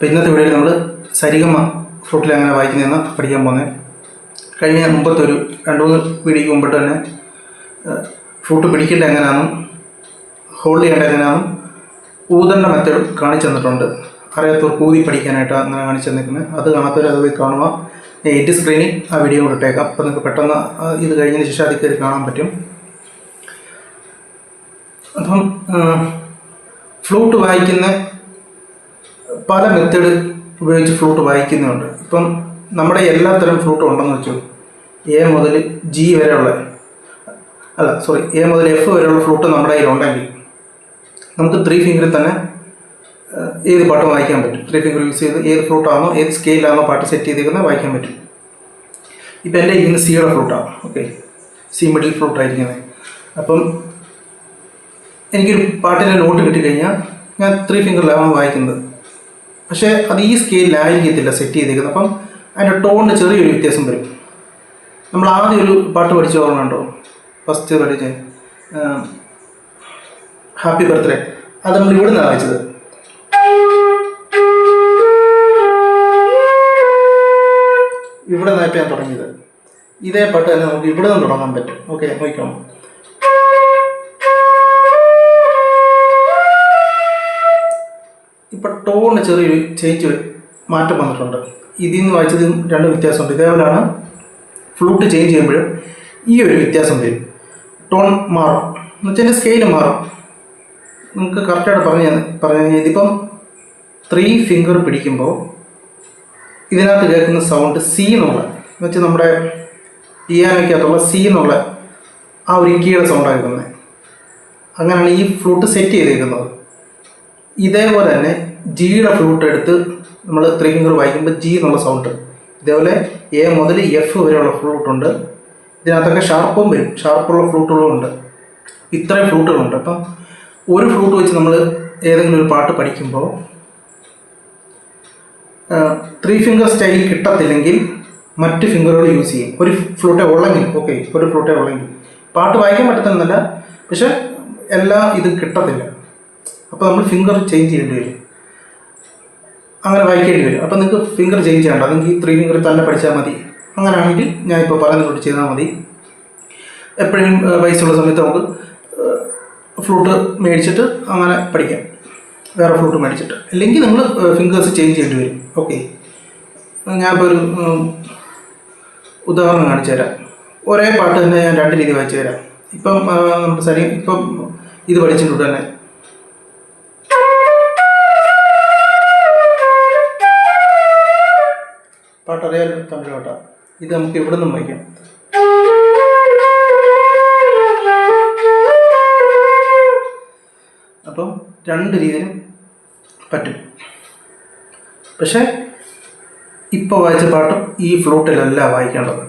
അപ്പോൾ ഇന്നത്തെ വീഡിയോയിൽ നമ്മൾ സരിഗമ ഫ്ലൂട്ടിൽ എങ്ങനെ വായിക്കുന്നതെന്ന് പഠിക്കാൻ പോകുന്നത് കഴിഞ്ഞ മുമ്പത്തെ ഒരു രണ്ട് മൂന്ന് വീഡിയോയ്ക്ക് മുമ്പിട്ട് തന്നെ ഫ്ലൂട്ട് പിടിക്കേണ്ട എങ്ങനെയാണെന്നും ഹോൾഡ് ചെയ്യേണ്ട എങ്ങനെയാണെന്നും ഊതണ്ട മെത്തേഡ് കാണിച്ചു തന്നിട്ടുണ്ട്. അറിയാത്തവർക്ക് ഊതി പഠിക്കാനായിട്ട് അങ്ങനെ കാണിച്ചു തന്നിരിക്കുന്നത് അത് കാണാത്തവർ അത് പോയി കാണുക. എയ്റ്റ് സ്ക്രീനിൽ ആ വീഡിയോ ഇട്ടേക്കാം. അപ്പോൾ നിങ്ങൾക്ക് പെട്ടെന്ന് ഇത് കഴിഞ്ഞതിന് ശേഷം അതിൽ കയറി കാണാൻ പറ്റും. അപ്പം ഫ്ലൂട്ട് വായിക്കുന്ന പല മെത്തേഡ് ഉപയോഗിച്ച് ഫ്ലൂട്ട് വായിക്കുന്നുണ്ട്. ഇപ്പം നമ്മുടെ എല്ലാ തരം ഫ്ലൂട്ടും ഉണ്ടെന്ന് വെച്ചു. എ മുതൽ ജി വരെയുള്ള അല്ല സോറി എ മുതൽ എഫ് വരെയുള്ള ഫ്ലൂട്ട് നമ്മുടെ കയ്യിലുണ്ടെങ്കിൽ നമുക്ക് ത്രീ ഫിംഗറിൽ തന്നെ ഏത് പാട്ട് വായിക്കാൻ പറ്റും. ത്രീ ഫിംഗർ യൂസ് ചെയ്ത് ഏത് ഫ്ലൂട്ടാണോ ഏത് സ്കെയിലാണോ പാട്ട് സെറ്റ് ചെയ്തിരിക്കുന്നത് വായിക്കാൻ പറ്റും. ഇപ്പം എന്റെ ഇന്ന് സിയുടെ ഫ്ലൂട്ടാണ് ഓക്കെ സി മിഡിൽ ഫ്ലൂട്ടായിരിക്കുന്നത് അപ്പം എനിക്കൊരു പാട്ടിന്റെ നോട്ട് കിട്ടിക്കഴിഞ്ഞാൽ ഞാൻ ത്രീ ഫിംഗറിലാണ് വായിക്കുന്നത്. പക്ഷേ അത് ഈ സ്കെയിലായിരിക്കത്തില്ല സെറ്റ് ചെയ്തേക്കുന്നത്. അപ്പം അതിന്റെ ടോണിന് ചെറിയൊരു വ്യത്യാസം വരും. നമ്മൾ ആദ്യം ഒരു പാട്ട് പഠിച്ച ഓർമ്മയുണ്ടോ ഫസ്റ്റ് പഠിച്ച് ഹാപ്പി ബർത്ത്ഡേ അത് നമ്മൾ ഇവിടെ നിന്നാണ് വായിച്ചത്. ഇവിടെ നിന്നായിട്ട് ഞാൻ തുടങ്ങിയത്. ഇതേ പാട്ട് തന്നെ നമുക്ക് ഇവിടെ നിന്ന് തുടങ്ങാൻ പറ്റും. ഓക്കെ നോക്കണം ഇപ്പം ടോണിന് ചെറിയൊരു ചേഞ്ച് മാറ്റം വന്നിട്ടുണ്ട്. ഇതിൽ നിന്ന് വായിച്ചത് രണ്ട് വ്യത്യാസമുണ്ട്. ഇതേപോലെയാണ് ഫ്ലൂട്ട് ചേഞ്ച് ചെയ്യുമ്പോഴും ഈ ഒരു വ്യത്യാസം വരും ടോൺ മാറും. എന്ന് വെച്ചാൽ സ്കെയിൽ മാറും. നിങ്ങൾക്ക് കറക്റ്റായിട്ട് പറഞ്ഞു പറഞ്ഞു ഇതിപ്പം ത്രീ ഫിംഗർ പിടിക്കുമ്പോൾ ഇതിനകത്ത് കേൾക്കുന്ന സൗണ്ട് സി എന്നുള്ള എന്ന് വെച്ചാൽ നമ്മുടെ പിയാനോയ്ക്കകത്തുള്ള സി എന്നുള്ള ആ ഒരു കീയുടെ സൗണ്ടാണ് കേൾക്കുന്നത് അങ്ങനെയാണ് ഈ ഫ്ലൂട്ട് സെറ്റ് ചെയ്തേക്കുന്നത്. ഇതേപോലെ തന്നെ ജിയുടെ ഫ്ലൂട്ട് എടുത്ത് നമ്മൾ ത്രീ ഫിംഗർ വായിക്കുമ്പോൾ ജി എന്നുള്ള സൗണ്ട് ഇതേപോലെ എ മുതൽ എഫ് വരെയുള്ള ഫ്ലൂട്ടുണ്ട് ഇതിനകത്തൊക്കെ ഷാർപ്പും വരും. ഷാർപ്പുള്ള ഫ്ലൂട്ടുകളും ഉണ്ട്. ഇത്രയും ഫ്ലൂട്ടുകളുണ്ട് അപ്പം ഒരു ഫ്ലൂട്ട് വെച്ച് നമ്മൾ ഏതെങ്കിലും ഒരു പാട്ട് പഠിക്കുമ്പോൾ ത്രീ ഫിംഗർ സ്റ്റൈൽ കിട്ടത്തില്ലെങ്കിൽ മറ്റ് ഫിംഗറുകൾ യൂസ് ചെയ്യും. ഒരു ഫ്ലൂട്ടേ ഉള്ളെങ്കിൽ ഓക്കെ ഒരു ഫ്ലൂട്ടേ ഉള്ളെങ്കിൽ. പാട്ട് വായിക്കാൻ പറ്റത്തില്ല പക്ഷെ എല്ലാം ഇതും കിട്ടത്തില്ല. അപ്പോൾ നമ്മൾ ഫിംഗർ ചേഞ്ച് ചെയ്യേണ്ടി വരും. അങ്ങനെ വായിക്കേണ്ടി വരും. അപ്പോൾ നിങ്ങൾക്ക് ഫിംഗർ ചേഞ്ച് അല്ലെങ്കിൽ ഈ ത്രീ ഫിംഗർ തന്നെ പഠിച്ചാൽ മതി. അങ്ങനെയാണെങ്കിൽ ഞാൻ ഇപ്പോൾ പറയുന്നത് ചെയ്താൽ മതി. എപ്പോഴും വയസ്സുള്ള സമയത്ത് നമുക്ക് ഫ്ലൂട്ട് മേടിച്ചിട്ട് അങ്ങനെ പഠിക്കാം. വേറെ ഫ്ലൂട്ട് മേടിച്ചിട്ട്. അല്ലെങ്കിൽ നിങ്ങൾ ഫിംഗേഴ്സ് ചേഞ്ച് ചെയ്യേണ്ടി വരും. ഓക്കെ ഞാനിപ്പോൾ ഒരു ഉദാഹരണം കാണിച്ചു തരാം. ഒരേ പാട്ട് തന്നെ ഞാൻ രണ്ട് രീതി വായിച്ചു തരാം. ഇപ്പം നമ്മുടെ സരി ഇപ്പം ഇത് പഠിച്ചിട്ടുണ്ട് തന്നെ. പാട്ടറിയാലോ തമിഴ് പാട്ടാ ഇത് നമുക്ക് ഇവിടെ നിന്നും വായിക്കാം? അപ്പം രണ്ട് രീതിയിലും പറ്റും. പക്ഷേ ഇപ്പോൾ വായിച്ച പാട്ടും ഈ ഫ്ലൂട്ടിലല്ല വായിക്കേണ്ടത്.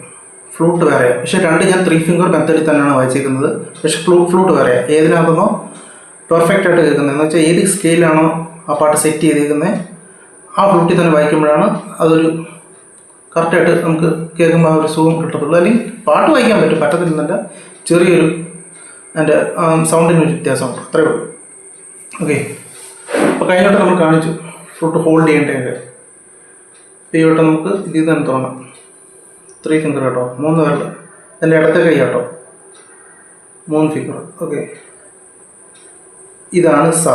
ഫ്ലൂട്ട് വേറെയാണ് പക്ഷേ രണ്ട് ഞാൻ ത്രീ ഫിംഗർ മെത്തേഡിൽ തന്നെയാണ് വായിച്ചിരിക്കുന്നത് പക്ഷേ ഫ്ലൂ ഫ്ലൂട്ട് വേറെയാണ് ഏതിനാകുന്നോ? പെർഫെക്റ്റ് ആയിട്ട് കേൾക്കുന്നത്. എന്ന് വെച്ചാൽ ഏത് സ്കെയിലാണോ ആ പാട്ട് സെറ്റ് ചെയ്തിരിക്കുന്നത് ആ ഫ്ലൂട്ടിൽ തന്നെ വായിക്കുമ്പോഴാണ് അതൊരു കറക്റ്റായിട്ട് നമുക്ക് കേൾക്കുമ്പോൾ ആ ഒരു സുഖം കിട്ടത്തുള്ളൂ. അല്ലെങ്കിൽ പാട്ട് വായിക്കാൻ പറ്റും പറ്റത്തില്ലെന്നല്ല ചെറിയൊരു അതിന്റെ സൗണ്ടിന് ഒരു വ്യത്യാസമുണ്ട്. അത്രേ ഉള്ളൂ. ഓക്കെ അപ്പോൾ കഴിഞ്ഞോട്ട് നമ്മൾ കാണിച്ചു ഫ്രൂട്ട് ഹോൾഡ് ചെയ്യേണ്ടതിന്റെ ഈ വട്ടം നമുക്ക് ഇതിൽ തന്നെ തുടങ്ങാം. ത്രീ ഫിംഗർ കേട്ടോ മൂന്ന് പേരുടെ എന്റെ ഇടത്തെ കൈ കേട്ടോ. മൂന്ന് ഫിംഗർ ഓക്കെ ഇതാണ് സ.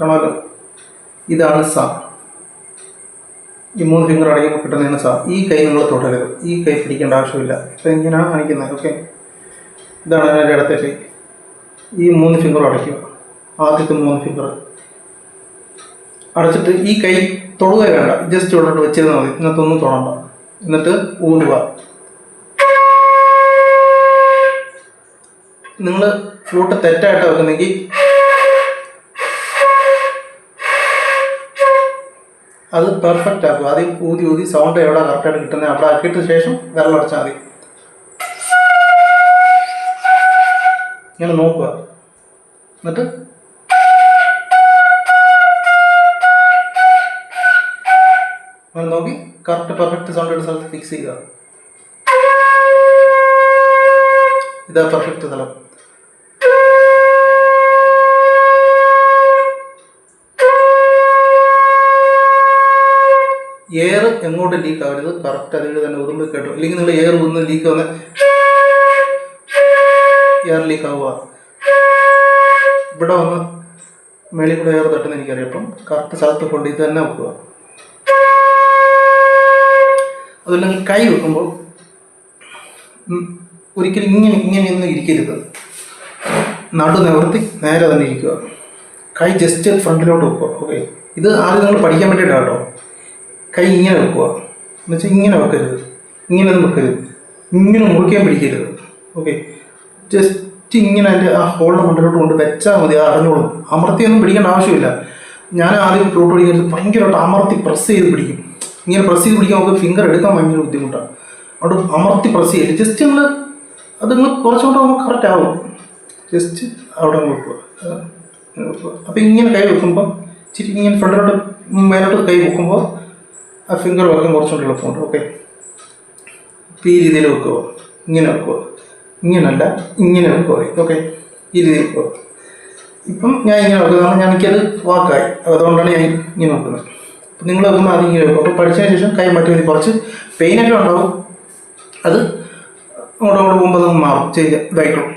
കാണാമല്ലോ? ഇതാണ് സ. ഈ മൂന്ന് ഫിംഗർ അടയുമ്പോൾ കിട്ടുന്നതിന് സാർ ഈ കൈ നിങ്ങൾ തൊടരുത്. ഈ കൈ പിടിക്കേണ്ട ആവശ്യമില്ല. ഇപ്പം ഇങ്ങനെയാണ് കാണിക്കുന്നത് ഓക്കെ ഇതാണ് എന്റെ ഇടത്തെ കൈ. ഈ മൂന്ന് ഫിംഗർ അടയ്ക്കുക. ആദ്യത്തെ മൂന്ന് ഫിംഗർ അടച്ചിട്ട് ഈ കൈ തൊടുക വേണ്ട. ജസ്റ്റ് ഉള്ളിട്ട് വെച്ചിരുന്നാൽ മതി. ഇന്നത്തൊന്നും തൊടണ്ട. എന്നിട്ട് ഊരുക നിങ്ങൾ ഫ്ലൂട്ട് തെറ്റായിട്ട് വെക്കുന്നെങ്കിൽ അത് പെർഫെക്റ്റ് ആക്കുക. ആദ്യം ഊതി ഊതി സൗണ്ട് എവിടെ കറക്റ്റായിട്ട് കിട്ടുന്നത് അവിടെ ആക്കിയിട്ട് ശേഷം വിരലടച്ചാൽ മതി. ഇങ്ങനെ നോക്കുക. എന്നിട്ട് അങ്ങനെ നോക്കി കറക്റ്റ് പെർഫെക്റ്റ് സൗണ്ട് എടുത്ത സ്ഥലത്ത് ഫിക്സ് ചെയ്യുക. ഇതാ പെർഫെക്റ്റ് സ്ഥലം. എയർ എങ്ങോട്ട് ലീക്ക് ആവരുത്? കറക്റ്റ് അതിൽ തന്നെ ഉറുമ്പ് കേട്ടോ. അല്ലെങ്കിൽ നിങ്ങൾ എയർ ഒന്ന് ലീക്ക് വന്ന് എയർ ലീക്ക് ആവുക. ഇവിടെ വന്ന് മേളിൽ കൂടെ എയർ തട്ടുന്ന എനിക്കറിയാം. അപ്പം കറക്റ്റ് സ്ഥലത്ത് കൊണ്ട് ഇത് തന്നെ വെക്കുക. അതല്ലെങ്കിൽ കൈ വെക്കുമ്പോൾ ഒരിക്കലും ഇങ്ങനെ ഇങ്ങനെ ഒന്നും ഇരിക്കരുത്. നടു നിവർത്തി നേരെ തന്നെ ഇരിക്കുക. കൈ ജസ്റ്റ് ഫ്രണ്ടിലോട്ട് വെക്കുക. ഓക്കെ ഇത് ആദ്യം നിങ്ങൾ പഠിക്കാൻ വേണ്ടിയിട്ടാണ് കേട്ടോ. കൈ ഇങ്ങനെ വെക്കുക. എന്ന് വെച്ചാൽ ഇങ്ങനെ വെക്കരുത്. ഇങ്ങനെ ഒന്നും വെക്കരുത്. ഇങ്ങനെ മുറിക്കാൻ പിടിക്കരുത്. ഓക്കെ? ജസ്റ്റ് ഇങ്ങനെ അതിന്റെ ആ ഹോളിന്റെ മണ്ടലോട്ട് കൊണ്ട് വെച്ചാൽ മതി. അറിഞ്ഞോളും. അമർത്തിയൊന്നും പിടിക്കേണ്ട ആവശ്യമില്ല. ഞാൻ ആദ്യം ഫ്ലൂട്ട് പിടിക്കുന്നത് ഭയങ്കരമായിട്ട് അമർത്തി പ്രസ് ചെയ്ത് പിടിക്കും. ഇങ്ങനെ പ്രസ് ചെയ്ത് പിടിക്കാൻ നമുക്ക് ഫിംഗർ എടുക്കാൻ ഭയങ്കര ബുദ്ധിമുട്ടാണ് അവിടെ അമർത്തി പ്രസ് ചെയ്യില്ല ജസ്റ്റ് നിങ്ങൾ അത് നിങ്ങൾ കുറച്ചുകൂടെ നമുക്ക് കറക്റ്റ് ആവും. ജസ്റ്റ് അവിടെ വെക്കുക. അപ്പോൾ ഇങ്ങനെ കൈ വെക്കുമ്പോൾ ഇച്ചിരി ഇങ്ങനെ ഫ്രണ്ടിലോട്ട് മേലോട്ട് കൈ വെക്കുമ്പോൾ ആ ഫിംഗർ വർക്കും കുറച്ചുകൂടി എളുപ്പമുണ്ട് ഓക്കെ അപ്പോൾ ഈ രീതിയിൽ വെക്കുക ഇങ്ങനെ വെക്കുക ഇങ്ങനല്ല ഇങ്ങനെ വെക്കുക ഓക്കെ ഈ രീതിയിൽ വെക്കുക ഇപ്പം ഞാൻ ഇങ്ങനെ വെക്കുന്നതാണ് ഞാൻ എനിക്കത് വാക്കായി. അതുകൊണ്ടാണ് ഞാൻ ഇങ്ങനെ വെക്കുന്നത്. അപ്പം നിങ്ങൾ വെക്കുമ്പോൾ അത് ഇങ്ങനെ വെക്കും. അപ്പോൾ പഠിച്ചതിന് ശേഷം കൈ മാറ്റി കുറച്ച് പെയിനൊക്കെ ഉണ്ടാവും. അത് അങ്ങോട്ട് അങ്ങോട്ട് പോകുമ്പോൾ അത് മാറും. ചെയ്ത് ഇതായിക്കോളും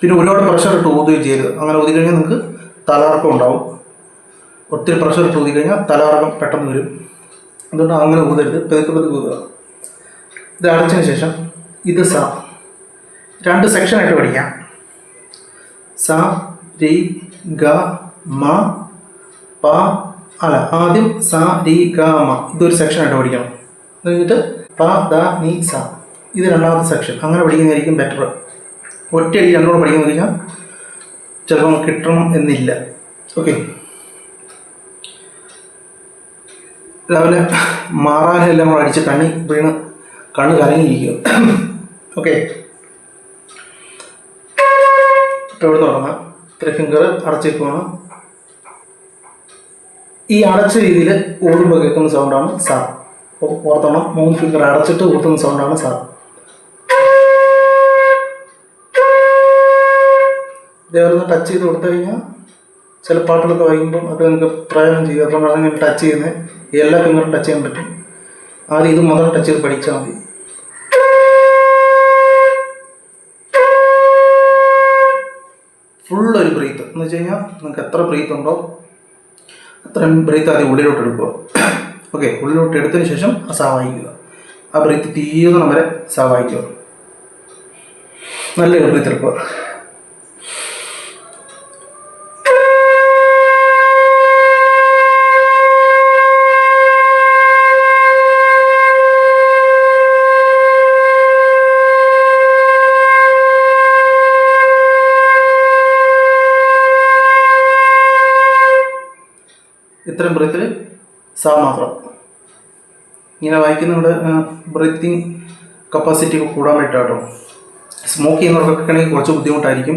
പിന്നെ ഒരുപാട് പ്രഷർ ഇട്ട് ഊതുകയും ചെയ്യരുത്. അങ്ങനെ ഊതി കഴിഞ്ഞാൽ നിങ്ങൾക്ക് തലകറക്കം ഉണ്ടാവും. ഒത്തിരി പ്രഷർ ഇട്ട് ഊതി കഴിഞ്ഞാൽ തലകറക്കം പെട്ടെന്ന് വരും. അതുകൊണ്ട് അങ്ങനെ ഊതരുത്? പെതുക്കെ പെതുക്കെ ഊതുക. ഇത് അടച്ചതിന് ശേഷം ഇത് സ. രണ്ട് സെക്ഷനായിട്ട് പഠിക്കാം. സ രി ഗ മ പ അല്ല ആദ്യം സ രി ഗ മ. ഇതൊരു സെക്ഷനായിട്ട് പഠിക്കണം. എന്നിട്ട് പ ദ നി സ. ഇത് രണ്ടാമത്തെ സെക്ഷൻ അങ്ങനെ പഠിക്കുന്നതായിരിക്കും ബെറ്റർ ഒറ്റയടി രണ്ടോടെ പഠിക്കുന്ന കഴിഞ്ഞാൽ ചിലപ്പോൾ കിട്ടണം എന്നില്ല. ഓക്കെ രാവിലെ മാറാനെല്ലാം കൂടെ അടിച്ച് കണ്ണി വീണ് കണ്ണ് കരങ്ങിയിരിക്കും ഓക്കെ ഇപ്പോൾ ഇവിടെ തുടങ്ങാം. ഇത്ര ഫിംഗർ അടച്ചേക്കുവാണ് ഈ അടച്ച രീതിയിൽ ഓടുമ്പോൾ കേൾക്കുന്ന സൗണ്ടാണ് സർ ഓർത്തണം. മൂന്ന് ഫിംഗർ അടച്ചിട്ട് ഓർത്തുന്ന സൗണ്ടാണ് സർ ഇതേപോലെ ടച്ച് ചെയ്ത് കൊടുത്തു കഴിഞ്ഞാൽ ചില പാട്ടുകളൊക്കെ വായിക്കുമ്പോൾ അത് നിങ്ങൾക്ക് പ്രയോജനം ചെയ്യും. അതുകൊണ്ടാണ് ഇങ്ങനെ ടച്ച് ചെയ്യുന്നത് എല്ലാ ഫിംഗറും ടച്ച് ചെയ്യാൻ പറ്റും. ആദ്യം ഇത് മുതൽ ടച്ച് ചെയ്ത് പഠിച്ചാൽ മതി. ഫുൾ ഒരു ബ്രീത്ത് എന്ന് വെച്ച് കഴിഞ്ഞാൽ നിങ്ങൾക്ക് എത്ര ബ്രീത്ത് ഉണ്ടോ അത്രയും ബ്രീത്ത് ആദ്യം ഉള്ളിലോട്ട് എടുക്കുക. ഓക്കെ ഉള്ളിലോട്ട് എടുത്തതിന് ശേഷം ആ സഹായിക്കുക ആ ബ്രീത്ത് തീർന്ന വരെ സഹായിക്കുക നല്ലൊരു ബ്രീത്ത് എടുക്കുക. ഇത്രയും ബ്രീത്തിൽ സ മാത്രം. ഇങ്ങനെ വായിക്കുന്നതുകൊണ്ട് ബ്രീത്തിങ് കപ്പാസിറ്റി കൂടാൻ പറ്റാട്ടോ സ്മോക്ക് ചെയ്യുന്നവർക്കൊക്കെയാണെങ്കിൽ കുറച്ച് ബുദ്ധിമുട്ടായിരിക്കും.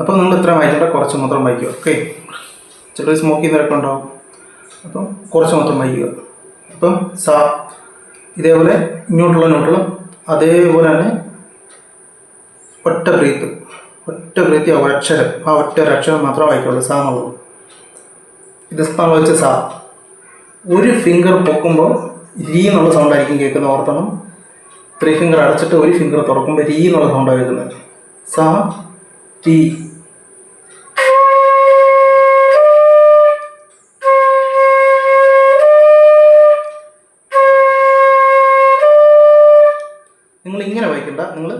അപ്പോൾ നിങ്ങൾ ഇത്ര വായിക്കേണ്ട കുറച്ച് മാത്രം വായിക്കുക ഓക്കെ ചിലർ സ്മോക്ക് ചെയ്യുന്നവരൊക്കെ ഉണ്ടാവും. അപ്പം കുറച്ച് മാത്രം വായിക്കുക. അപ്പം സ ഇതേപോലെ ഇങ്ങോട്ടുള്ള നോട്ടുകളും അതേപോലെ തന്നെ ഒറ്റ ബ്രീത്ത് ഒറ്റ ബ്രീത്ത് ഒരക്ഷരം ആ ഒറ്റ ഒരക്ഷരം മാത്രമേ വായിക്കുള്ളൂ സാ എന്നുള്ളത്. ഇത് സ്ഥാനം വെച്ച് സാ. ഒരു ഫിംഗർ പൊക്കുമ്പോൾ രീ എന്നുള്ള സൗണ്ട് ആയിരിക്കും കേൾക്കുന്ന ഓർത്തണം. ത്രീ ഫിംഗർ അടച്ചിട്ട് ഒരു ഫിംഗർ തുറക്കുമ്പോൾ രീ എന്നുള്ള സൗണ്ട് കേൾക്കുന്നത്. സാ ടി നിങ്ങൾ ഇങ്ങനെ വായിക്കണ്ട. നിങ്ങൾ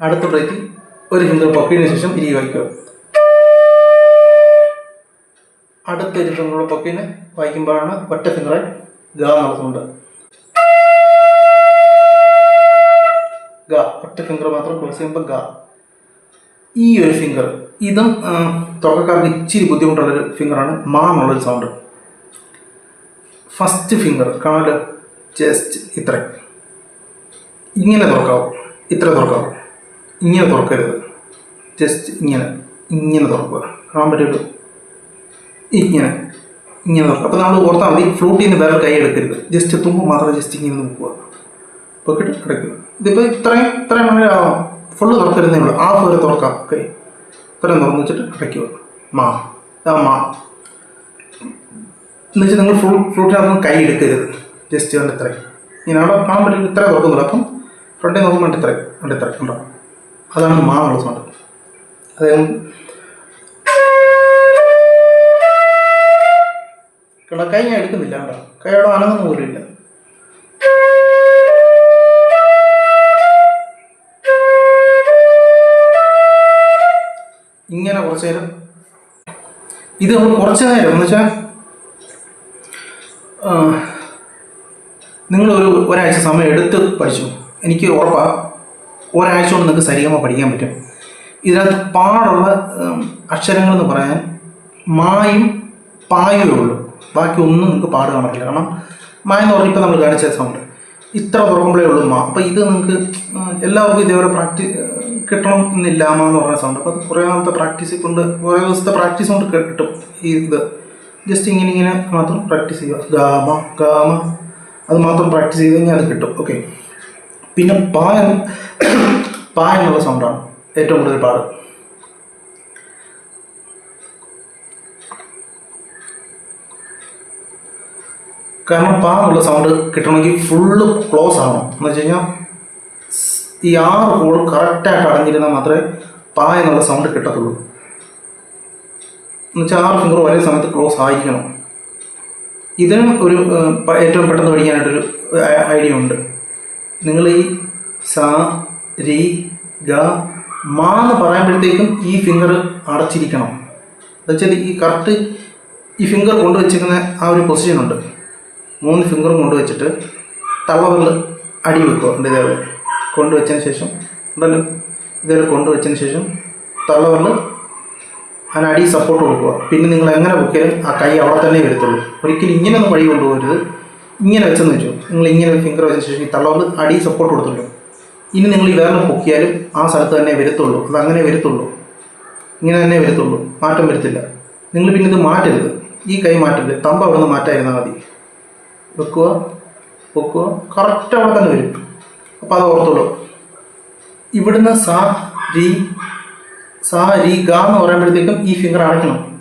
അടുത്ത ബ്രേക്കിൽ ഒരു ഫിംഗർ പൊക്കിയതിനു ശേഷം ഇരി വായിക്കുക. അടുത്ത ഫിംഗർ പൊക്കിന് വായിക്കുമ്പോഴാണ് ഒറ്റ ഫിംഗറിൽ ഗ നടത്തുന്നുണ്ട് ഗ ഒറ്റ ഫിംഗർ മാത്രം ക്ലോസ് ചെയ്യുമ്പോൾ ഗ. ഈ ഒരു ഫിംഗർ ഇതും തുടക്കക്കാർക്ക് ഇച്ചിരി ബുദ്ധിമുട്ടുള്ളൊരു ഫിംഗറാണ് മാ എന്നുള്ളൊരു സൗണ്ട്. ഫസ്റ്റ് ഫിംഗർ കാൽ ജസ്റ്റ് ഇത്ര. ഇങ്ങനെ തുറക്കാവും ഇത്ര തുറക്കാവും. ഇങ്ങനെ തുറക്കരുത്. ജസ്റ്റ് ഇങ്ങനെ ഇങ്ങനെ തുറക്കുക. കാണാൻ പറ്റുമല്ലോ ഇങ്ങനെ ഇങ്ങനെ തുറക്കുക അപ്പോൾ നമ്മൾ ഓർത്താൽ മതി ഫ്ലൂട്ടിൽ നിന്ന് വേറെ കൈ എടുക്കരുത്. ജസ്റ്റ് തുമ്പ് മാത്രം ജസ്റ്റ് ഇങ്ങനെ നോക്കുക. പോക്കറ്റ് അടയ്ക്കുക ഇതിപ്പോൾ ഇത്രയും ഇത്രയും മണി ഫുള്ള് തുറക്കരുതേ ഉള്ളൂ. ആ വരെ തുറക്കാം. ഓക്കെ ഇത്രയും തുറന്നു വെച്ചിട്ട് അടയ്ക്കുക മാ. ആ മാ. എന്ന് വെച്ചാൽ നിങ്ങൾ ഫുൾ ഫ്രൂട്ടിനകത്തൊന്നും കൈ എടുക്കരുത്. ജസ്റ്റ് കണ്ട് ഇത്ര ഇങ്ങനെ അവിടെ കാണാൻ പറ്റും ഇത്രയും തുറക്കുന്നുള്ളൂ അപ്പം ഫ്രണ്ടിൽ നോക്കുമ്പോൾ ഇത്ര കണ്ട് കണ്ടോ? ഉണ്ടോ അതാണ് മാ എന്നുള്ള സൗണ്ട് അതായത് കണ്ടോ കൈ ഞാൻ എടുക്കുന്നില്ല കേട്ടോ കൈ അവിടെ അനങ്ങുന്ന പോലും ഇല്ല ഇങ്ങനെ കുറച്ച് നേരം. ഇത് നമ്മൾ കുറച്ച് നേരം എന്ന് വെച്ചാൽ നിങ്ങളൊരു ഒരാഴ്ച സമയം എടുത്ത് പഠിച്ചു. എനിക്ക് ഉറപ്പാണ് ഒരാഴ്ച കൊണ്ട് നിങ്ങൾക്ക് സരിഗമ പഠിക്കാൻ പറ്റും. ഇതിനകത്ത് പാടുള്ള അക്ഷരങ്ങൾ എന്ന് പറയാൻ മായും പായുമേ ഉള്ളൂ. ബാക്കി ഒന്നും നിങ്ങൾക്ക് പാട് കാണത്തില്ല. കാരണം മായ എന്ന് നമ്മൾ കാണിച്ച സൗണ്ട് ഇത്ര തുറക്കുമ്പോഴേ ഉള്ളൂ മാ. അപ്പോൾ ഇത് നിങ്ങൾക്ക് എല്ലാവർക്കും ഇതേപോലെ പ്രാക്ടീസ് കിട്ടണം എന്നില്ല മാ എന്ന് പറഞ്ഞ സൗണ്ട് അപ്പോൾ അത് കുറേ നാളത്തെ പ്രാക്ടീസ് കൊണ്ട് കുറേ ദിവസത്തെ പ്രാക്ടീസ് കൊണ്ട് കിട്ടും ഈ ഇത്. ജസ്റ്റ് ഇങ്ങനെ ഇങ്ങനെ മാത്രം പ്രാക്ടീസ് ചെയ്യുക. ഗാമ ഗാമ അത് മാത്രം പ്രാക്ടീസ് ചെയ്ത് കഴിഞ്ഞാൽ അത് കിട്ടും. ഓക്കെ. പിന്നെ പായ പായ എന്നുള്ള സൗണ്ടാണ് ഏറ്റവും കൂടുതൽ പാട്. കാരണം പാ എന്നുള്ള സൗണ്ട് കിട്ടണമെങ്കിൽ ഫുള്ള് ക്ലോസ് ആവണം. എന്ന് വെച്ച് കഴിഞ്ഞാൽ ഈ ആറ് കോളും കറക്റ്റായിട്ട് അടഞ്ഞിരുന്നാൽ മാത്രമേ പാ എന്നുള്ള സൗണ്ട് കിട്ടത്തുള്ളൂ. എന്നുവെച്ചാൽ ആറ് ഫിംഗർ ഒരേ സമയത്ത് ക്ലോസ് ആയിരിക്കണം. ഇതിനും ഒരു ഏറ്റവും പെട്ടെന്ന് പഠിക്കാനായിട്ടൊരു ഐഡിയ ഉണ്ട്. നിങ്ങൾ ഈ സ രി ഗ മാ എന്ന് പറയുമ്പോഴത്തേക്കും ഈ ഫിംഗർ അടച്ചിരിക്കണം. എന്നുവെച്ചാൽ ഈ കറക്റ്റ് ഈ ഫിംഗർ കൊണ്ടുവച്ചിരിക്കുന്ന ആ ഒരു പൊസിഷൻ ഉണ്ട്. മൂന്ന് ഫിംഗറും കൊണ്ടുവച്ചിട്ട് തള്ളവിരൽ അടി വെക്കുക എന്റെ ഇതേപോലെ കൊണ്ടുവച്ചതിന് ശേഷം ഉണ്ടല്ലോ ഇതേപോലെ കൊണ്ടുവച്ചതിന് ശേഷം തള്ളവിരൽ അതിന് അടി സപ്പോർട്ട് കൊടുക്കുക. പിന്നെ നിങ്ങൾ എങ്ങനെ പൊക്കിയാലും ആ കൈ അവിടെ തന്നെ വരുത്തുള്ളൂ. ഒരിക്കലും ഇങ്ങനെ ഒന്നും വഴി കൊണ്ടുപോകരുത്. ഇങ്ങനെ വെച്ചെന്ന് വെച്ചു. നിങ്ങൾ ഇങ്ങനെ ഫിംഗർ വെച്ചതിന് ശേഷം ഈ തള്ളവിൽ അടി സപ്പോർട്ട് കൊടുത്തുള്ളൂ ഇനി നിങ്ങൾ ഈ വേറെ പൊക്കിയാലും ആ സ്ഥലത്ത് തന്നെ വരുത്തുള്ളൂ. അത് അങ്ങനെ വരുത്തുള്ളൂ. ഇങ്ങനെ തന്നെ വരുത്തുള്ളൂ. മാറ്റം വരുത്തില്ല. നിങ്ങൾ പിന്നെ ഇത് മാറ്റരുത്. ഈ കൈ മാറ്റരുത്. തമ്പ അവിടെ നിന്ന് മാറ്റായിരുന്നാൽ മതി. വെക്കുക വെക്കുക കറക്റ്റ് അവിടെ തന്നെ വരും. അപ്പോൾ അത് ഓർത്തോളൂ. ഇവിടുന്ന് സാ രി സാ രി ഗ എന്ന് പറയുമ്പോഴത്തേക്കും ഈ ഫിംഗർ അടയ്ക്കണം.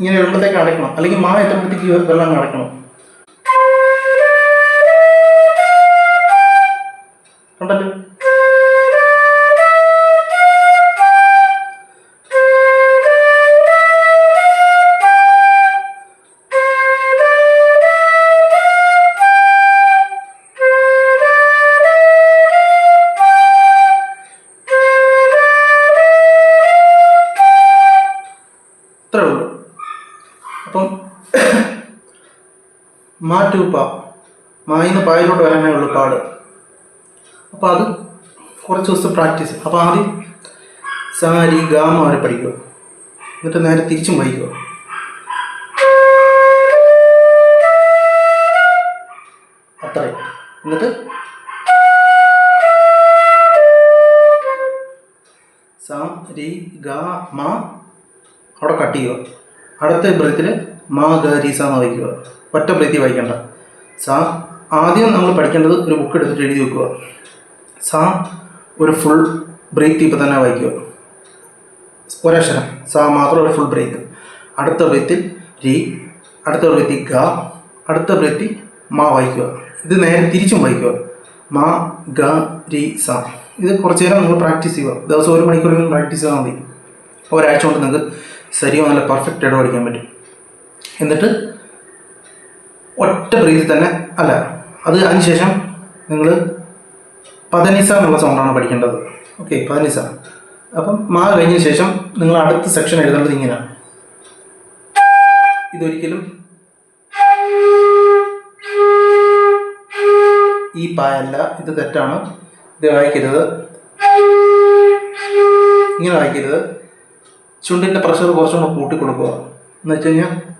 ഇങ്ങനെ വരുമ്പോഴത്തേക്ക് അടയ്ക്കണം. അല്ലെങ്കിൽ മാ എത്തുമ്പോഴത്തേക്ക് വെള്ളം അടയ്ക്കണം. മാറ്റൂപ്പ മായിന്ന് പായിലോട്ട് വരാനേ ഉള്ളൂ പാട്. അപ്പോൾ അത് കുറച്ച് ദിവസം പ്രാക്ടീസ് അപ്പോൾ ആദ്യം സാരി ഗാമ വരെ പഠിക്കുക. എന്നിട്ട് നേരെ തിരിച്ചും വായിക്കുക അത്രയും എന്നിട്ട് സാ രി ഗ മ അവിടെ കട്ട് ചെയ്യുക. അടുത്ത ബ്രത്തിൽ മാ ഗ രി സ വായിക്കുക. ഒറ്റ പ്രീതി വായിക്കേണ്ട. സ ആദ്യം നമ്മൾ പഠിക്കേണ്ടത് ഒരു ബുക്ക് എടുത്തിട്ട് എഴുതി വെക്കുക. സ ഒരു ഫുൾ ബ്രേക്ക് ഇപ്പം തന്നെ വായിക്കുക. ഒരക്ഷരം. സ മാത്രം ഒരു ഫുൾ ബ്രേക്ക് അടുത്ത ബ്രീത്തിൽ രി അടുത്ത ബ്രീത്തിൽ ഗ അടുത്ത ബ്രീത്തിൽ മാ വായിക്കുക. ഇത് നേരെ തിരിച്ചും വായിക്കുക. മാ ഗ രി സ. ഇത് കുറച്ച് നേരം നിങ്ങൾ പ്രാക്ടീസ് ചെയ്യുക. ദിവസം ഒരു മണിക്കൂറെങ്കിലും പ്രാക്ടീസ് ചെയ്താൽ മതി. ഒരാഴ്ച കൊണ്ട് നിങ്ങൾക്ക് ശരിയോ നല്ല പെർഫെക്റ്റ് ആയിട്ട് പഠിക്കാൻ പറ്റും. എന്നിട്ട് ഒറ്റ ബ്രീതിൽ തന്നെ അല്ല. അത് അതിനുശേഷം നിങ്ങൾ പതനിസ എന്നുള്ള സൗണ്ടാണ് പഠിക്കേണ്ടത്. ഓക്കെ പതനിസ അപ്പം മാ കഴിഞ്ഞ ശേഷം നിങ്ങൾ അടുത്ത സെക്ഷൻ എഴുതേണ്ടത് ഇങ്ങനെയാണ്. ഇതൊരിക്കലും ഈ പായല്ല ഇത് തെറ്റാണ്. ഇത് വായിക്കരുത്. ഇങ്ങനെ വായിക്കരുത്. ചുണ്ടിന്റെ പ്രഷർ കുറച്ചുകൂടെ കൂട്ടിക്കൊടുക്കുക. കൂട്ടി കൊടുക്കുക എന്ന് വെച്ച് കഴിഞ്ഞാൽ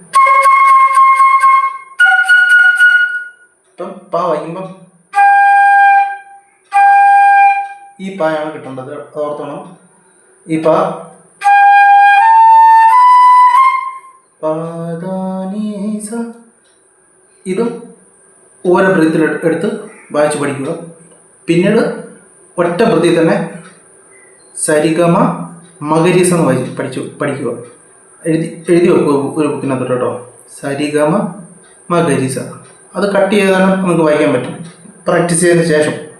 പായാണ് കിട്ടേണ്ടത്. ഓർത്തണം. ഈ പാ ഇതും ഓരോ ബ്രീത്തിൽ എടുത്ത് വായിച്ച് പഠിക്കുക. പിന്നീട് ഒറ്റ ബ്രീത്തിൽ തന്നെ സരിഗമ മകരീസ എന്ന് വായിച്ച് പഠിച്ചു പഠിക്കുക. എഴുതി എഴുതി വെക്കുക ഒരു ബുക്കിനകത്തോട്ട് കേട്ടോ. സരിഗമ മകരീസ. അത് കട്ട് ചെയ്താലും നമുക്ക് വായിക്കാൻ പറ്റും. പ്രാക്ടീസ് ചെയ്തതിന് ശേഷം.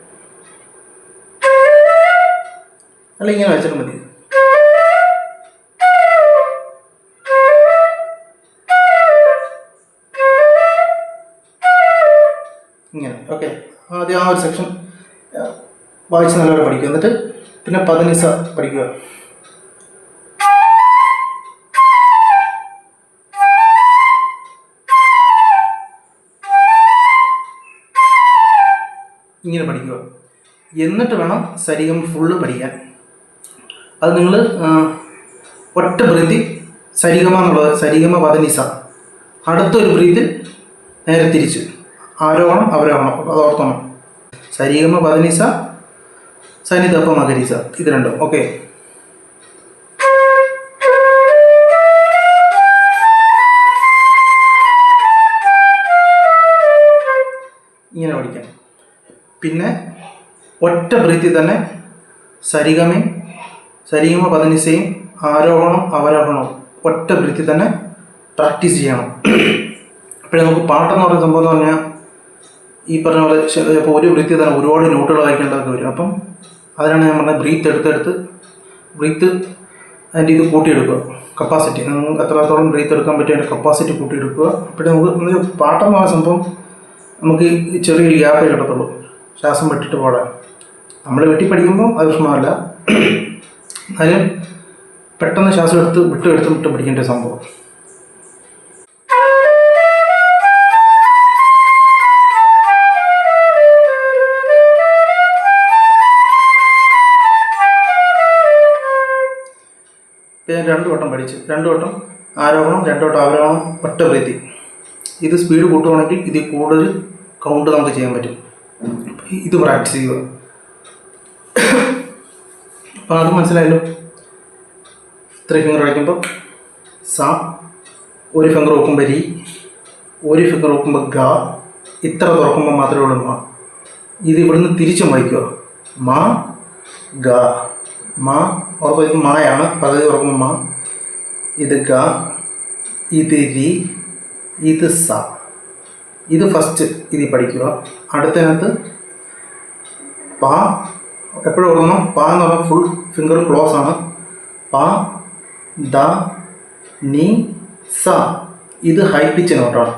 അല്ല ഇങ്ങനെ വായിച്ചാൽ മതി. ഇങ്ങനെ ഓക്കെ ആദ്യം ആ ഒരു സെക്ഷൻ വായിച്ച് നല്ലപോലെ പഠിക്കുക. എന്നിട്ട് പിന്നെ പതിനിസ പഠിക്കുക. ഇങ്ങനെ പഠിക്കുക. എന്നിട്ട് വേണം ശരീരം ഫുള്ള് പഠിക്കാൻ. അത് നിങ്ങൾ ഒറ്റ ബ്രീതി സരിഗമ എന്നുള്ളത് സരിഗമ വധനിസ അടുത്തൊരു ബ്രീത്തിൽ നേരെ തിരിച്ച്. ആരോഹണം അവരോഹണം. അത് ഓർത്തണം. സരിഗമ പതനിസ സനിതപ്പ മകരിസ ഇത് രണ്ടും. ഓക്കെ. ഇങ്ങനെ പഠിക്കാം പിന്നെ ഒറ്റ ബ്രീത്തിൽ തന്നെ സരിഗമയും സരിഗമ പതനിസയും ആരോഹണം അവരോഹണവും ഒറ്റ വൃത്തി തന്നെ പ്രാക്ടീസ് ചെയ്യണം. അപ്പോഴേ നമുക്ക് പാട്ടെന്ന് പറയുന്ന സംഭവം എന്ന് പറഞ്ഞാൽ ഈ പറഞ്ഞ പോലെ ഇപ്പോൾ ഒരു വൃത്തി തന്നെ ഒരുപാട് നോട്ടുകൾ വായിക്കേണ്ടതൊക്കെ വരും. അപ്പം അതിനാണ് ഞാൻ പറഞ്ഞത് ബ്രീത്ത് എടുത്തെടുത്ത് ബ്രീത്ത് അതിന്റെ ഇത് കൂട്ടിയെടുക്കുക. കപ്പാസിറ്റി നമുക്ക് എത്രത്തോളം ബ്രീത്ത് എടുക്കാൻ പറ്റിയ കപ്പാസിറ്റി കൂട്ടിയെടുക്കുക. അപ്പോഴേ നമുക്ക് പാട്ടെന്ന് പറയുന്ന സംഭവം നമുക്ക് ചെറിയൊരു ഗ്യാപ്പേ കിട്ടത്തുള്ളൂ. ശ്വാസം വെട്ടിട്ട് പാടാൻ. നമ്മൾ വെട്ടി പഠിക്കുമ്പോൾ അത് വിഷമമല്ല എന്നാലും പെട്ടെന്ന് ശ്വാസം എടുത്ത് വിട്ട് എടുത്ത് വിട്ട് പിടിക്കേണ്ട സംഭവം. ഞാൻ രണ്ട് വട്ടം പഠിച്ചു. രണ്ട് വട്ടം ആരോഹണം രണ്ട് വട്ടം അവരോഹണം ഒറ്റ പ്രീതി ഇത് സ്പീഡ് കൂട്ടുവാണെങ്കിൽ ഇതിൽ കൂടുതൽ കൗണ്ട് നമുക്ക് ചെയ്യാൻ പറ്റും. ഇത് പ്രാക്ടീസ് ചെയ്യുക. അപ്പോൾ അത് മനസ്സിലായല്ലോ. ഇത്ര ഫിംഗർ വയ്ക്കുമ്പോൾ സ ഒരു ഫിംഗർ വെക്കുമ്പോൾ രി ഒരു ഫിംഗർ വെക്കുമ്പോൾ ഗ ഇത്ര തുറക്കുമ്പോൾ മാത്രമേ ഉള്ളൂ മാ. ഇത് ഇവിടുന്ന് തിരിച്ചും വായിക്കുക മാ ഗ. മാ ഉറപ്പ് മായാണ്. പകുതി തുറക്കുമ്പോൾ മാ. ഇത് ഗ ഇത് രി ഇത് സ. ഇത് ഫസ്റ്റ് ഇതിൽ പഠിക്കുക. അടുത്തതിനകത്ത് പ എപ്പോഴും ഓർക്കണം പ എന്ന് പറഞ്ഞാൽ ഫുൾ ഫിംഗർ ക്ലോസ് ആണ്. പ ദ നി സ. ഇത് ഹൈ പിച്ച് നോട്ടാണ്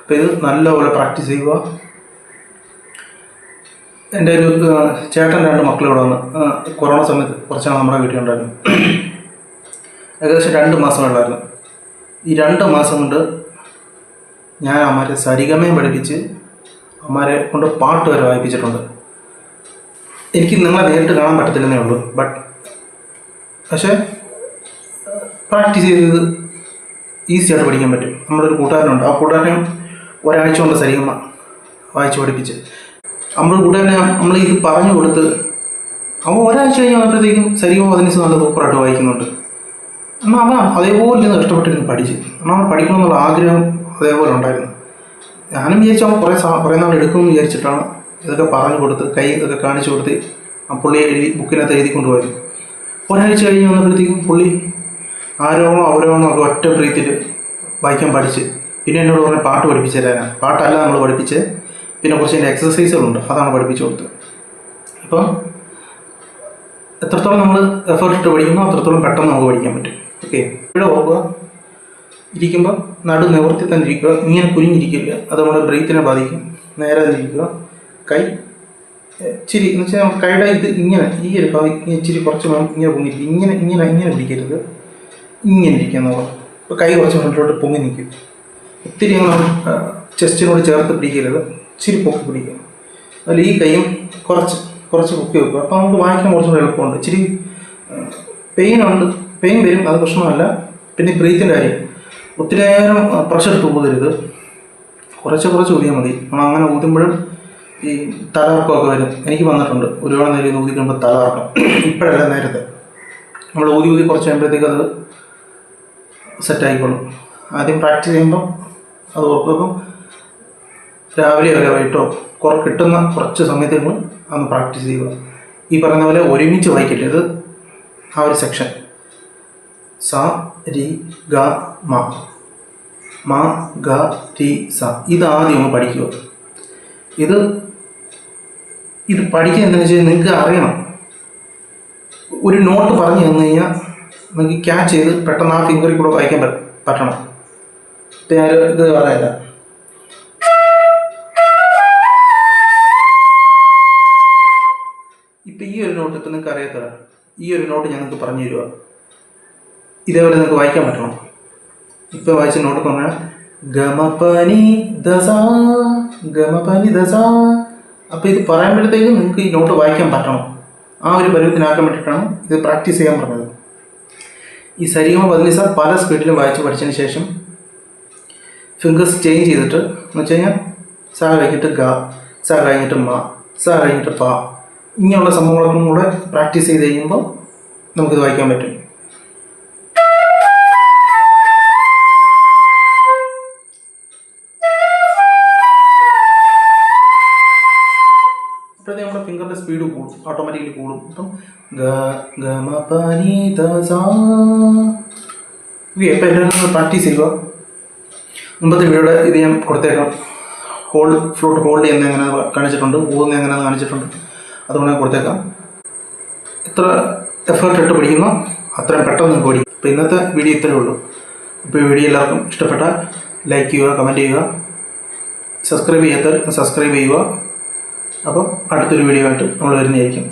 അപ്പോൾ ഇത് നല്ലപോലെ പ്രാക്ടീസ് ചെയ്യുക. എന്റെ ഒരു ചേട്ടൻ രണ്ട് മക്കൾ ഇവിടെ വന്ന് കൊറോണ സമയത്ത് കുറച്ചാണ് നമ്മുടെ വീട്ടിൽ ഉണ്ടായിരുന്നു. ഏകദേശം രണ്ട് മാസം ഉണ്ടായിരുന്നു. ഈ രണ്ട് മാസം കൊണ്ട് ഞാൻ അമ്മാരെ സരിഗമയും പഠിപ്പിച്ച് അമ്മാരെ കൊണ്ട് പാട്ട് വരെ വായിപ്പിച്ചിട്ടുണ്ട്. എനിക്ക് നിങ്ങളെ നേരിട്ട് കാണാൻ പറ്റത്തില്ലെന്നേ ഉള്ളൂ ബട്ട് പക്ഷേ പ്രാക്ടീസ് ചെയ്തത് ഈസി ആയിട്ട് പഠിക്കാൻ പറ്റും. നമ്മുടെ ഒരു കൂട്ടുകാരനുണ്ട്. ആ കൂട്ടുകാരനെ ഒരാഴ്ച കൊണ്ട് സരിഗമ വായിച്ച് പഠിപ്പിച്ച്. നമ്മൾ കൂട്ടുകാരനെ നമ്മൾ ഇത് പറഞ്ഞു കൊടുത്ത് അവൻ ഒരാഴ്ച കഴിഞ്ഞ് വന്നപ്പോഴത്തേക്കും സരിഗമ അതിന് നല്ല സൂപ്പറായിട്ട് വായിക്കുന്നുണ്ട്. എന്നാൽ അവൻ അതേപോലെ ഇരുന്ന് കഷ്ടപ്പെട്ടിരുന്ന് പഠിച്ച്. എന്നാൽ അവൻ പഠിക്കണമെന്നുള്ള ആഗ്രഹം അതേപോലെ ഉണ്ടായിരുന്നു. ഞാനും വിചാരിച്ചു അവൻ കുറേ കുറേ നാൾ എടുക്കുമെന്ന് വിചാരിച്ചിട്ടാണ് ഇതൊക്കെ പറഞ്ഞു കൊടുത്ത് കൈ ഇതൊക്കെ കാണിച്ചു കൊടുത്ത് ആ പുള്ളി എഴുതി ബുക്കിനകത്ത് എഴുതി കൊണ്ടുപോയി ഒരാഴ്ച കഴിഞ്ഞ് വന്നപ്പോഴത്തേക്കും പുള്ളി ആരോണോ അവരോണോ ഒക്കെ ഒറ്റ പ്രീതിയിൽ വായിക്കാൻ പഠിച്ച്. പിന്നെ എന്നോട് പറഞ്ഞ പാട്ട് പഠിപ്പിച്ചു തരാനാണ് പാട്ടല്ല നമ്മൾ പഠിപ്പിച്ച്. പിന്നെ കുറച്ച് എക്സസൈസുകളുണ്ട് അതാണ് പഠിപ്പിച്ചു കൊടുത്തത്. അപ്പം എത്രത്തോളം നമ്മൾ എഫേർട്ട് ഇട്ട് പഠിക്കുന്നു അത്രത്തോളം പെട്ടെന്ന് നമുക്ക് പഠിക്കാൻ പറ്റും. ഓക്കെ ഇവിടെ ഓർക്കുക. ഇരിക്കുമ്പോൾ നടു നിവർത്തി തന്നെ ഇരിക്കുക. ഇങ്ങനെ കുനിഞ്ഞിരിക്കില്ല അത് നമ്മുടെ ബ്രീത്തിനെ ബാധിക്കും. നേരെ ഇരിക്കുക. കൈ ചിരി എന്ന് വെച്ചാൽ കൈയുടെ ഇത് ഇങ്ങനെ ഈ ഒരു ഭാവി ഇച്ചിരി കുറച്ച് ഇങ്ങനെ പൊങ്ങിയിരിക്കും. ഇങ്ങനെ ഇങ്ങനെ ഇങ്ങനെ പിടിക്കരുത്. ഇങ്ങനെ ഇരിക്കുക എന്നുള്ളത് ഇപ്പോൾ കൈ കുറച്ച് മുന്നോട്ട് പൊങ്ങി നിൽക്കും. ഒത്തിരി നമ്മൾ ചെസ്റ്റിനോട് ചേർത്ത് പിടിക്കരുത്. ഇച്ചിരി പൊക്കി പിടിക്കുക അതിൽ ഈ കൈയും കുറച്ച് കുറച്ച് പൊക്കി വെക്കുക അപ്പോൾ നമുക്ക് വായിക്കാൻ കുറച്ചുകൂടെ എളുപ്പമുണ്ട്. ഇച്ചിരി പെയിൻ ഉണ്ട്. പെയിൻ വരും അത് പ്രശ്നമല്ല. പിന്നെ ബ്രീത്തിന്റെ കാര്യം. ഒത്തിരി നേരം പ്രഷർ ഇട്ട് ഊതരുത്. കുറച്ച് കുറച്ച് ഊതിയാൽ മതി. നമ്മൾ അങ്ങനെ ഊതുമ്പോഴും ഈ തലകർക്കമൊക്കെ വരും. എനിക്ക് വന്നിട്ടുണ്ട്. ഒരുപാട് നേരം ഇന്ന് ഊതി കഴിയുമ്പോൾ തലകറക്കം. ഇപ്പോഴല്ല നേരത്തെ. നമ്മൾ ഊതി ഊതി കുറച്ച് കഴിയുമ്പോഴത്തേക്ക് അത് സെറ്റ് ആയിക്കോളും. ആദ്യം പ്രാക്ടീസ് ചെയ്യുമ്പം അത് ഓർക്കും രാവിലെ വരെ വൈകിട്ടോ കുറ കിട്ടുന്ന കുറച്ച് സമയത്ത് നിങ്ങൾ അന്ന് പ്രാക്ടീസ് ചെയ്യുക. ഈ പറയുന്ന പോലെ ഒരുമിച്ച് വായിക്കില്ല ഇത്? ആ ഒരു സെക്ഷൻ സ രി ഗ മ. മ ഗ രി സ. ഇത് ആദ്യം ഒന്ന് പഠിക്കുക. ഇത് ഇത് പഠിക്കുക എന്താണെന്ന് വെച്ചാൽ നിങ്ങൾക്ക് അറിയണം. ഒരു നോട്ട് പറഞ്ഞു തന്നു കഴിഞ്ഞാൽ നിങ്ങൾക്ക് ക്യാച്ച് ചെയ്ത് പെട്ടെന്ന് ആ ഫിംഗറിൽ കൂടെ വായിക്കാൻ പറ്റണം. ഞാൻ ഇത് പറയാല്ല ഒരു നിങ്ങൾക്ക് അറിയത്തില്ല ഈ ഒരു നോട്ട് ഞാൻ നിങ്ങൾക്ക് പറഞ്ഞു തരുക ഇതേപോലെ നിങ്ങൾക്ക് വായിക്കാൻ പറ്റണം? ഇപ്പോൾ വായിച്ച നോട്ട് പറഞ്ഞാൽ ഗമപനി ദസ ഗമപനി ദസ. അപ്പോൾ ഇത് പറയുമ്പോഴത്തേക്കും നിങ്ങൾക്ക് ഈ നോട്ട് വായിക്കാൻ പറ്റണം? ആ ഒരു പരുവത്തിനാക്കാൻ വേണ്ടിയിട്ടാണ് ഇത് പ്രാക്ടീസ് ചെയ്യാൻ പറഞ്ഞത്. ഈ സരിഗമ പതിനിസ പല സ്പീഡിലും വായിച്ച് പഠിച്ചതിന് ശേഷം ഫിംഗേഴ്സ് ചേഞ്ച് ചെയ്തിട്ട് എന്ന് വെച്ച് കഴിഞ്ഞാൽ സ കഴിഞ്ഞിട്ട് ഗ സ കഴിഞ്ഞിട്ട് മ സ കഴിഞ്ഞിട്ട് പ. ഇങ്ങനെയുള്ള സംഭവങ്ങളൊക്കെ കൂടെ പ്രാക്ടീസ് ചെയ്ത് കഴിയുമ്പോൾ നമുക്കിത് വായിക്കാൻ പറ്റും. സ്പീഡ് കൂടും. ഓട്ടോമാറ്റിക്കലി കൂടും. അപ്പം ഓക്കെ അപ്പോൾ എല്ലാവരും പ്രാക്ടീസ് ചെയ്യുക. മുമ്പത്തെ വീഡിയോയുടെ ഇത് ഞാൻ കൊടുത്തേക്കാം. ഹോൾ ഫ്ലോട്ട് ഹോൾഡ് ചെയ്യുന്ന എങ്ങനെ കാണിച്ചിട്ടുണ്ട്. പോകുന്ന എങ്ങനെയാണെന്ന് കാണിച്ചിട്ടുണ്ട്. അതുകൊണ്ട് ഞാൻ കൊടുത്തേക്കാം. എത്ര എഫേർട്ട് ഇട്ട് പഠിക്കുന്നോ അത്രയും പെട്ടെന്ന് പഠിക്കും. അപ്പോൾ ഇന്നത്തെ വീഡിയോ ഇത്രയേ ഉള്ളൂ. അപ്പോൾ ഈ വീഡിയോ എല്ലാവർക്കും ഇഷ്ടപ്പെട്ട ലൈക്ക് ചെയ്യുക കമന്റ് ചെയ്യുക സബ്സ്ക്രൈബ് ചെയ്യാത്തവർ സബ്സ്ക്രൈബ് ചെയ്യുക. അപ്പം അടുത്തൊരു വീഡിയോ ആയിട്ട് നമ്മൾ വരുന്നതായിരിക്കും.